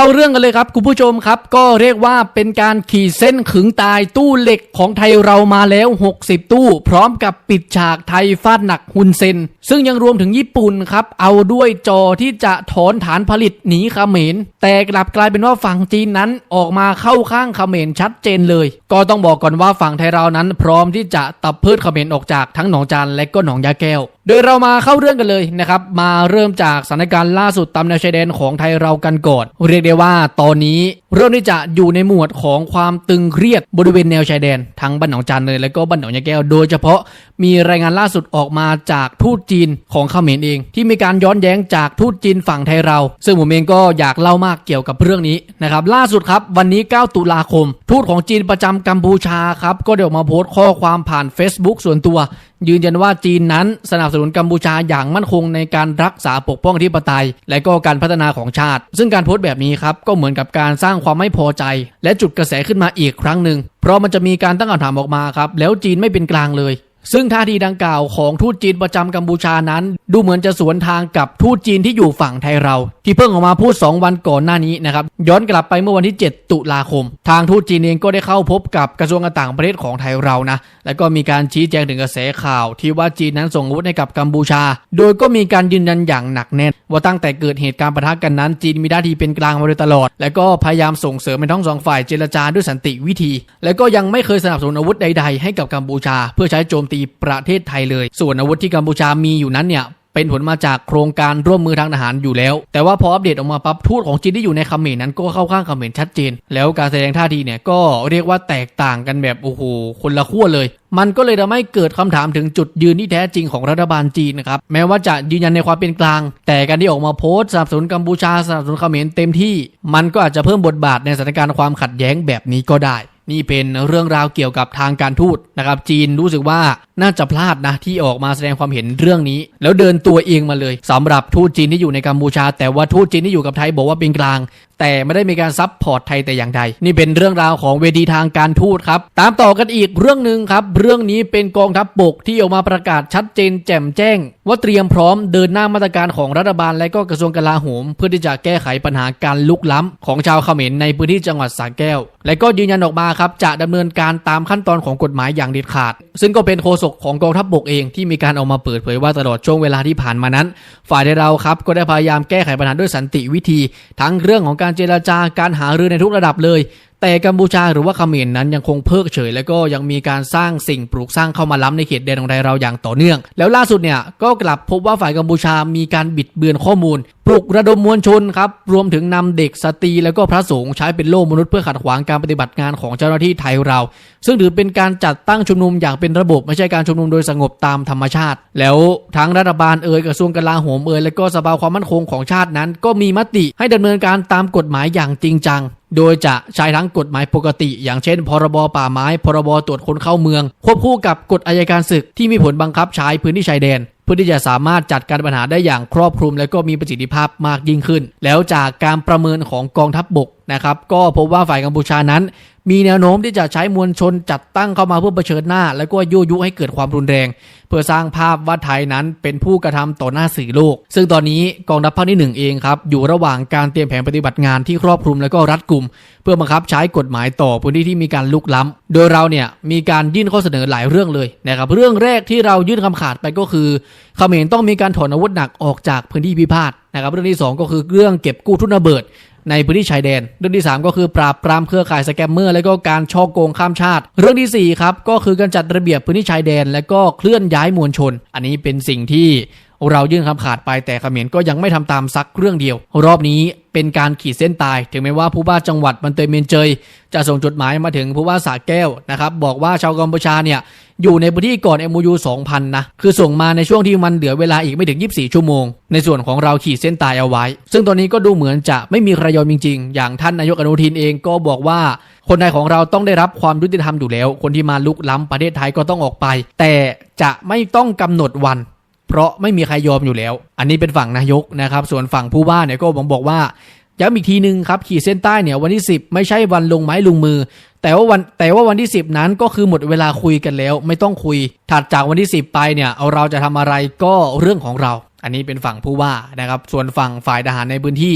เข้าเรื่องกันเลยครับคุณผู้ชมครับ ก็เรียกว่าเป็นการขีดเส้นขึงตายตู้เหล็กของไทยเรามาแล้ว 60 ตู้ พร้อมกับปิดฉากไทยฟาดหนักฮุนเซน ซึ่งยังรวมถึงญี่ปุ่นครับ เอาด้วยจอที่จะถอนฐานผลิตหนีเขมร แต่กลับกลายเป็นว่าฝั่งจีนนั้นออกมาเข้าข้างเขมรชัดเจนเลย ก็ต้องบอกก่อนว่าฝั่งไทยเรานั้น พร้อมที่จะตับเพิดเขมรออกจากทั้งหนองจานและก็หนองยาแก้ว โดยเรามาเข้าเรื่องกันเลยนะครับ มาเริ่มจากสถานการณ์ล่าสุดตามแนวชายแดนของไทยเรากันก่อน เรียกได้ว่าตอนนี้เริ่มที่จะอยู่ในหมวดของความตึงเครียดบริเวณแนวชายแดน ทั้งบ้านหนองจานเลยและก็บ้านหนองยาแก้ว โดยเฉพาะมีรายงานล่าสุดออกมาจากทูตจีนของเขมรเอง ที่มีการย้อนแย้งจากทูตจีนฝั่งไทยเรา ซึ่งผมเองก็อยากเล่ามากเกี่ยวกับเรื่องนี้นะครับล่าสุดครับวันนี้ 9 ตุลาคม ทูตของจีนประจำกัมพูชาครับก็เดี๋ยวมาโพสต์ข้อความผ่าน Facebook ส่วนตัว ยืนยันว่าจีนนั้นสนับสนุนกัมพูชาอย่างมั่นคงในการรักษาปกป้องอธิปไตย และก็การพัฒนาของชาติ ซึ่งการโพสต์แบบนี้ครับก็เหมือนกับการสร้างความไม่พอใจ และจุดกระแสขึ้นมาอีกครั้งหนึ่ง เพราะมันจะมีการตั้งคำถามออกมาครับ แล้วจีนไม่เป็นกลางเลย ซึ่งท่าทีดังกล่าวของทูตจีนประจำกัมพูชานั้น ดูเหมือนจะสวนทางกับทูตจีนที่อยู่ฝั่งไทยเรา ที่เพิ่งออกมาพูด 2 วันก่อนหน้านี้นะครับ ย้อนกลับไปเมื่อวันที่ 7 ตุลาคม ทางทูตจีนเองก็ได้เข้าพบกับกระทรวงการต่างประเทศของไทยเรานะ แล้วก็มีการชี้แจงถึงกระแสข่าว ที่ว่าจีนนั้นส่งอาวุธให้กับกัมพูชา โดยก็มีการยืนยันอย่างหนักแน่น ว่าตั้งแต่เกิดเหตุการณ์ปะทะกันนั้น จีนมีท่าทีเป็นกลางมาโดยตลอด และก็พยายามส่งเสริมให้ทั้งสองฝ่ายเจรจาด้วยสันติวิธี และก็ยังไม่เคยสนับสนุนอาวุธใด ๆ ให้กับกัมพูชา เพื่อใช้โจมตีประเทศไทยเลย ส่วนอาวุธที่กัมพูชามีอยู่นั้นเนี่ยเป็นผลมาจากโครงการร่วมมือทางทหารอยู่แล้ว แต่ว่าพออัปเดตออกมาปั๊บทูตของจีนที่อยู่ในเขมรนั้นก็เข้าข้างเขมรชัดเจน แล้วการแสดงท่าทีเนี่ยก็เรียกว่าแตกต่างกันแบบโอ้โหคนละขั้วเลย มันก็เลยทำให้เกิดคำถามถึงจุดยืนที่แท้จริงของรัฐบาลจีนนะครับแม้ว่าจะยืนยันในความเป็นกลาง แต่การที่ออกมาโพสต์สนับสนุนกัมพูชาสนับสนุนเขมรเต็มที่ มันก็อาจจะเพิ่มบทบาทในสถานการณ์ความขัดแย้งแบบนี้ก็ได้ นี่เป็นเรื่องราวเกี่ยวกับทางการทูตนะครับ จีนรู้สึกว่า น่าจะพลาดนะที่ออกมาแสดงความเห็นเรื่องนี้ แล้วเดินตัวเองมาเลยสำหรับทูตจีนที่อยู่ในกัมพูชา แต่ว่าทูตจีนที่อยู่กับไทยบอกว่าเป็นกลาง แต่ไม่ได้มีการซับพอร์ตไทยแต่อย่างใดนี่เป็นเรื่องราวของเวทีทางการทูตครับตามต่อกันอีกเรื่องหนึ่งครับ เรื่องนี้เป็นกองทัพบบกที่ออกมาประกาศชัดเจนแจ่มแจ้ง ว่าเตรียมพร้อมเดินหน้ามาตรการของรัฐบาลและก็กระทรวงกลาโหม เพื่อที่จะแก้ไขปัญหาการลุกล้ำของชาวเขมรในพื้นที่จังหวัดสระแก้ว และก็ยืนยันออกมาครับจะดำเนินการตามขั้นตอนของกฎหมายอย่างเด็ดขาด ซึ่งก็เป็นโฆษกของกองทัพบบกเองที่มีการออกมาเปิดเผยว่าตลอดช่วงเวลาที่ผ่านมานั้น ฝ่ายเราครับก็ได้พยายามแก้ไขปัญหาด้วยสันติวิธี ทั้งเรื่องของการเจรจาการหารือในทุกระดับเลย แต่กัมพูชาหรือว่าเขมรนั้นยังคงเพิกเฉย และก็ยังมีการสร้างสิ่งปลูกสร้างเข้ามาล้ำในเขตแดนของไทยเราอย่างต่อเนื่อง แล้วล่าสุดเนี่ยก็กลับพบว่าฝ่ายกัมพูชามีการบิดเบือนข้อมูล ปลุกระดมมวลชนครับรวมถึงนำเด็กสตรีแล้วก็พระสงฆ์ใช้เป็นโล่มนุษย์เพื่อขัดขวางการปฏิบัติงานของเจ้าหน้าที่ไทยเรา ซึ่งถือเป็นการจัดตั้งชุมนุมอย่างเป็นระบบไม่ใช่การชุมนุมโดยสงบตามธรรมชาติ แล้วทั้งรัฐบาลเอ่ยกระทรวงกลาโหมเอ่ยและก็สภาความมั่นคงของชาตินั้น ก็มีมติให้ดำเนินการตามกฎหมายอย่างจริงจัง โดยจะใช้ทั้งกฎหมายปกติ อย่างเช่น พรบป่าไม้ พรบตรวจคนเข้าเมือง ควบคู่กับกฎอายการศึกที่มีผลบังคับใช้พื้นที่ชายแดนเพื่อที่จะสามารถจัดการปัญหาได้อย่างครอบคลุม และก็มีประสิทธิภาพมากยิ่งขึ้น แล้วจากการประเมินของกองทัพบบกนะครับ ก็พบว่าฝ่ายกัมพูชานั้น มีแนวโน้มที่จะใช้มวลชนจัดตั้งเข้ามาเพื่อเผชิญหน้า แล้วก็ยั่วยุให้เกิดความรุนแรง เพื่อสร้างภาพว่าไทยนั้นเป็นผู้กระทำต่อหน้าสื่อโลก ซึ่งตอนนี้กองทัพภาคที่หนึ่งเองครับอยู่ระหว่างการเตรียมแผนปฏิบัติงานที่ครอบคลุมและก็รัดกุม เพื่อบังคับใช้กฎหมายต่อพื้นที่ที่มีการลุกล้ำโดยเราเนี่ยมีการยื่นข้อเสนอหลายเรื่องเลยนะครับเรื่องแรกที่เรายื่นคำขาดไปก็คือเขมรต้องมีการถอนอาวุธหนักออกจากพื้นที่พิพาทนะครับเรื่องที่สองก็คือเรื่องเก็บกู้ทุนระเบิด ในพื้นที่ชายแดน เรื่องที่ 3 ก็คือปราบปรามเครือข่ายสแกมเมอร์และก็การช่อโกงข้ามชาติ เรื่องทีสี่4ครับก็คือการจัดระเบียบพื้นที่ชายแดน และก็เคลื่อนย้ายมวลชน อันนี้เป็นสิ่งที่ เรายื่นคำขาดไปแต่เขมรก็ยังไม่ทำตามสักเรื่องเดียว รอบนี้เป็นการขีดเส้นตาย ถึงแม้ว่าผู้ว่าจังหวัดบันเตยเมนเจย จะส่งจดหมายมาถึงผู้ว่าสาแก้วนะครับบอกว่าชาวกัมพูชาเนี่ยอยู่ในพื้นที่ก่อน MOU 2000 นะ คือส่งมาในช่วงที่มันเหลือเวลาอีกไม่ถึง 24 ชั่วโมง ในส่วนของเราขีดเส้นตายเอาไว้ ซึ่งตอนนี้ก็ดูเหมือนจะไม่มีใครยอมจริง ๆ อย่างท่านนายกอนุทินเองก็บอกว่า คนไทยของเราต้องได้รับความยุติธรรมอยู่แล้ว คนที่มาลุกล้ำประเทศไทยก็ต้องออกไป แต่จะไม่ต้องกำหนดวัน เพราะไม่มีใครยอมอยู่แล้ว อันนี้เป็นฝั่งนายกนะครับ ส่วนฝั่งผู้ว่าเนี่ยก็บองบอกว่าย้ำอีกทีหนึ่งครับ ขีดเส้นใต้เนี่ยวันที่ 10 ไม่ใช่วันลงไม้ลงมือ แต่ว่าวันแต่ว่าวันที่ 10 นั้นก็คือหมดเวลาคุยกันแล้ว ไม่ต้องคุยถัดจากวันที่ 10 ไปเนี่ยเอาเราจะทำอะไรก็เรื่องของเรา อันนี้เป็นฝั่งผู้ว่านะครับ ส่วนฝั่งฝ่ายทหารในพื้นที่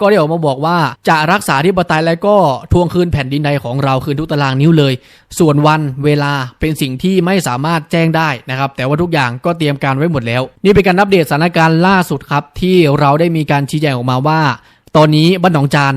ก็ได้ออกมาบอกว่าจะรักษาที่ปไตยและก็ทวงคืนแผ่นดินใดของเราคืนทุกตารางนิ้วเลย ส่วนวันเวลาเป็นสิ่งที่ไม่สามารถแจ้งได้นะครับ แต่ว่าทุกอย่างก็เตรียมการไว้หมดแล้ว นี่เป็นการอัปเดตสถานการณ์ล่าสุดครับ ที่เราได้มีการชี้แจงออกมาว่า ตอนนี้บ้านหนองจาน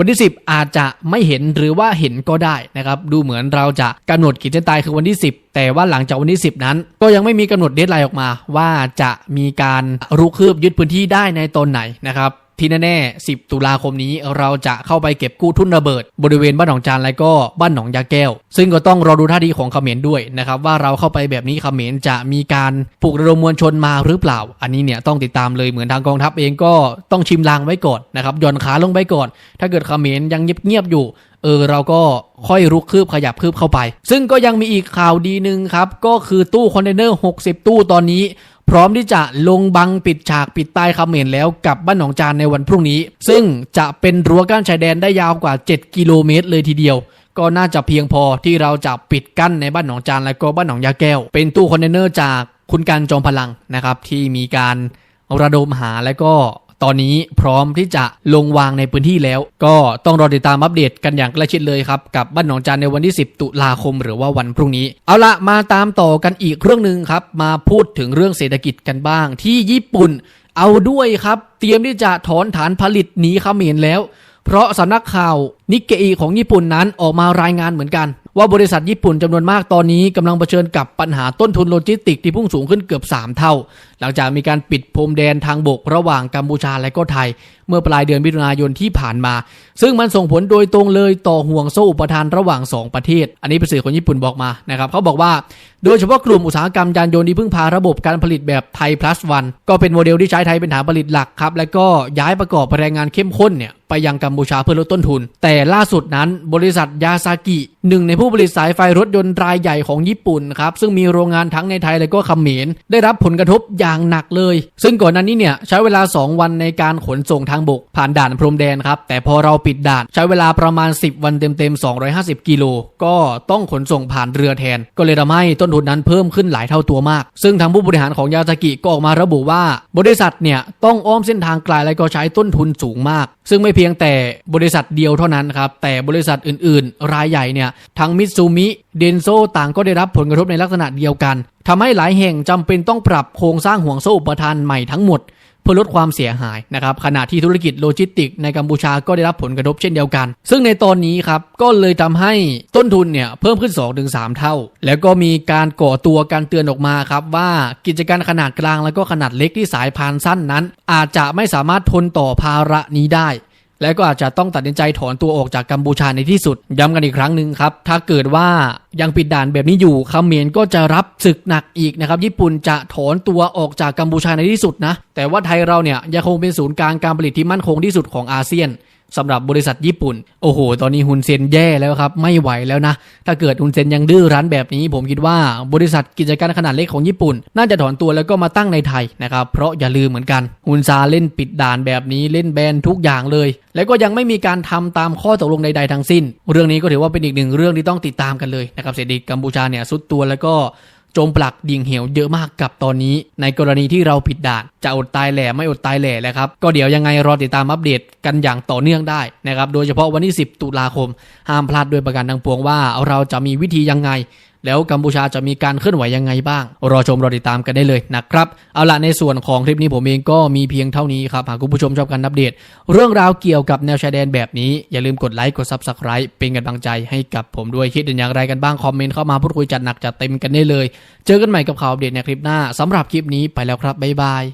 วันที่ 10 อาจจะไม่เห็นหรือว่าเห็นก็ได้นะครับดูเหมือนเราจะกำหนดขีดเส้นตายคือวันที่ 10 แต่ว่าหลังจากวันที่ 10 นั้น ก็ยังไม่มีกำหนดเดทไลน์ออกมา ว่าจะมีการรุกคืบยึดพื้นที่ได้ในตอนไหนนะครับ ที่แน่ๆ 10 ตุลาคมนี้เราจะเข้าไปเก็บกู้ทุนระเบิด บริเวณบ้านหนองจานและก็บ้านหนองยาแก้ว ซึ่งก็ต้องรอดูท่าทีของเขมรด้วยนะครับว่าเราเข้าไปแบบนี้เขมรจะมีการปลุกระดมมวลชนมาหรือเปล่า อันนี้เนี่ยต้องติดตามเลยเหมือนทางกองทัพเองก็ต้องชิมลางไว้ก่อนนะครับย่อนขาลงไปก่อน ถ้าเกิดเขมรยังเงียบๆอยู่เออเราก็ค่อยรุกคืบขยับคืบเข้าไป ซึ่งก็ยังมีอีกข่าวดีหนึ่งครับ ก็คือตู้คอนเทนเนอร์ 60 ตู้ตอนนี้ พร้อมที่จะลงบังปิดฉากปิดใต้เขมนแล้วกับบ้านหนองจานในวันพรุ่งนี้ ซึ่งจะเป็นรั้วกั้นชายแดนได้ยาวกว่า 7 กิโลเมตรเลยทีเดียว ก็น่าจะเพียงพอที่เราจะปิดกั้นในบ้านหนองจานและก็บ้านหนองยาแก้ว เป็นตู้คอนเทนเนอร์จากคุณการจอมพลังนะครับที่มีการระดมหาและก็ ตอนนี้พร้อมที่จะลงวางในพื้นที่แล้ว ก็ต้องรอติดตามอัปเดตกันอย่างใกล้ชิดเลยครับกับบ้านหนองจานในวันที่ 10 ตุลาคม หรือว่าวันพรุ่งนี้ เอาละมาตามต่อกันอีกเรื่องหนึ่งครับ มาพูดถึงเรื่องเศรษฐกิจกันบ้าง ที่ญี่ปุ่น เอาด้วยครับ เตรียมที่จะถอนฐานผลิตหนีเขมรแล้ว เพราะสำนักข่าวนิกเกอีของญี่ปุ่นนั้นออกมารายงานเหมือนกันว่าบริษัทญี่ปุ่นจำนวนมากตอนนี้กำลังเผชิญกับปัญหาต้นทุนโลจิสติกส์ที่พุ่งสูงขึ้นเกือบ 3 เท่า หลังจากมีการปิดพรมแดนทางบกระหว่างกัมพูชาและก็ไทย เมื่อปลายเดือนมิถุนายนที่ผ่านมา ซึ่งมันส่งผลโดยตรงเลยต่อห่วงโซ่อุปทานระหว่าง 2 ประเทศ อันนี้เป็นสื่อของญี่ปุ่นบอกมานะครับเขาบอกว่า โดยเฉพาะกลุ่มอุตสาหกรรมยานยนต์ที่พึ่งพาระบบการผลิตแบบไทย plus วันก็เป็นโมเดลที่ใช้ไทยเป็นฐานผลิตหลักครับและก็ย้ายประกอบแรงงานเข้มข้นเนี่ยไปยังกัมพูชาเพื่อลดต้นทุน แต่ล่าสุดนั้นบริษัทยาซากิหนึ่งในผู้ผลิตสายไฟรถยนต์รายใหญ่ของญี่ปุ่นครับซึ่งมีโรงงานทั้งในไทยและก็เขมรได้รับผลกระทบอย่างหนักเลย ซึ่งก่อนหน้านี้เนี่ยใช้เวลา 2 วันในการขนส่งทางบก ผ่านด่านพรมแดนครับ แต่พอเราปิดด่าน ใช้เวลาประมาณ 10 วันเต็มๆ 250 กิโล ก็ต้องขนส่งผ่านเรือแทน ก็เลยทำให้ต้นทุนนั้นเพิ่มขึ้นหลายเท่าตัวมาก ซึ่งทางผู้บริหารของยาซากิก็ออกมาระบุว่า บริษัทเนี่ยต้องอ้อมเส้นทางไกลและก็ใช้ต้นทุนสูงมาก ซึ่งไม่เพียงแต่บริษัทเดียวเท่านั้นครับแต่บริษัทอื่น ๆ รายใหญ่เนี่ยทั้งมิตซูมิเดนโซต่างก็ได้รับผลกระทบในลักษณะเดียวกัน ทำให้หลายแห่งจำเป็นต้องปรับโครงสร้างห่วงโซ่อุปทานใหม่ทั้งหมด เพื่อลดความเสียหายนะครับขณะที่ธุรกิจโลจิสติกส์ในกัมพูชาก็ได้รับผลกระทบเช่นเดียวกัน ซึ่งในตอนนี้ครับก็เลยทำให้ต้นทุนเนี่ยเพิ่มขึ้น 2-3 เท่า แล้วก็มีการก่อตัวการเตือนออกมาครับว่ากิจการขนาดกลางแล้วก็ขนาดเล็กที่สายพานสั้นนั้น อาจจะไม่สามารถทนต่อภาระนี้ได้ และก็อาจจะต้องตัดสินใจถอนตัวออกจากกัมพูชาในที่สุด ย้ำกันอีกครั้งหนึ่งครับ ถ้าเกิดว่ายังปิดด่านแบบนี้อยู่เขมรก็จะรับศึกหนักอีกนะครับ ญี่ปุ่นจะถอนตัวออกจากกัมพูชาในที่สุดนะ แต่ว่าไทยเราเนี่ยยังคงเป็นศูนย์กลางการผลิตที่มั่นคงที่สุดของอาเซียน สำหรับบริษัทญี่ปุ่น โอ้โห ตอนนี้ฮุนเซนแย่แล้วครับ ไม่ไหวแล้วนะ ถ้าเกิดฮุนเซนยังดื้อรั้นแบบนี้ ผมคิดว่าบริษัทกิจการขนาดเล็กของญี่ปุ่น น่าจะถอนตัวแล้วก็มาตั้งในไทยนะครับ เพราะอย่าลืมเหมือนกันฮุนซาเล่นปิดด่านแบบนี้เล่นแบนทุกอย่างเลย แล้วก็ยังไม่มีการทำตามข้อตกลงใดๆทั้งสิ้น เรื่องนี้ก็ถือว่าเป็นอีกหนึ่งเรื่องที่ต้องติดตามกันเลยนะครับเศรษฐกิจกัมพูชาเนี่ยสุดตัวแล้วก็ จมปลักดิ่งเหวเยอะมากกับตอนนี้ ในกรณีที่เราผิดด่านจะอดตายแหล่ไม่อดตายแหล่แล้วครับ ก็เดี๋ยวยังไงรอติดตามอัปเดตกันอย่างต่อเนื่องได้นะครับ โดยเฉพาะวันที่ 10 ตุลาคม ห้ามพลาดด้วยประการทังปวงว่าเราจะมีวิธียังไงแล้วกัมพูชาจะมีการเคลื่อนไหวยังไงบ้าง รอชมรอติดตามกันได้เลยนะครับ เอาละในส่วนของคลิปนี้ผมเองก็มีเพียงเท่านี้ครับ หากคุณผู้ชมชอบการอัปเดต เรื่องราวเกี่ยวกับแนวชายแดนแบบนี้ อย่าลืมกดไลค์กด Subscribe เป็นกำลังใจให้กับผมด้วยคิดเห็นอย่างไรกันบ้าง คอมเมนต์เข้ามาพูดคุยจัดหนักจัดเต็มกันได้เลย เจอกันใหม่กับข่าวอัปเดตในคลิปหน้าสำหรับคลิปนี้ไปแล้วครับบ๊ายบาย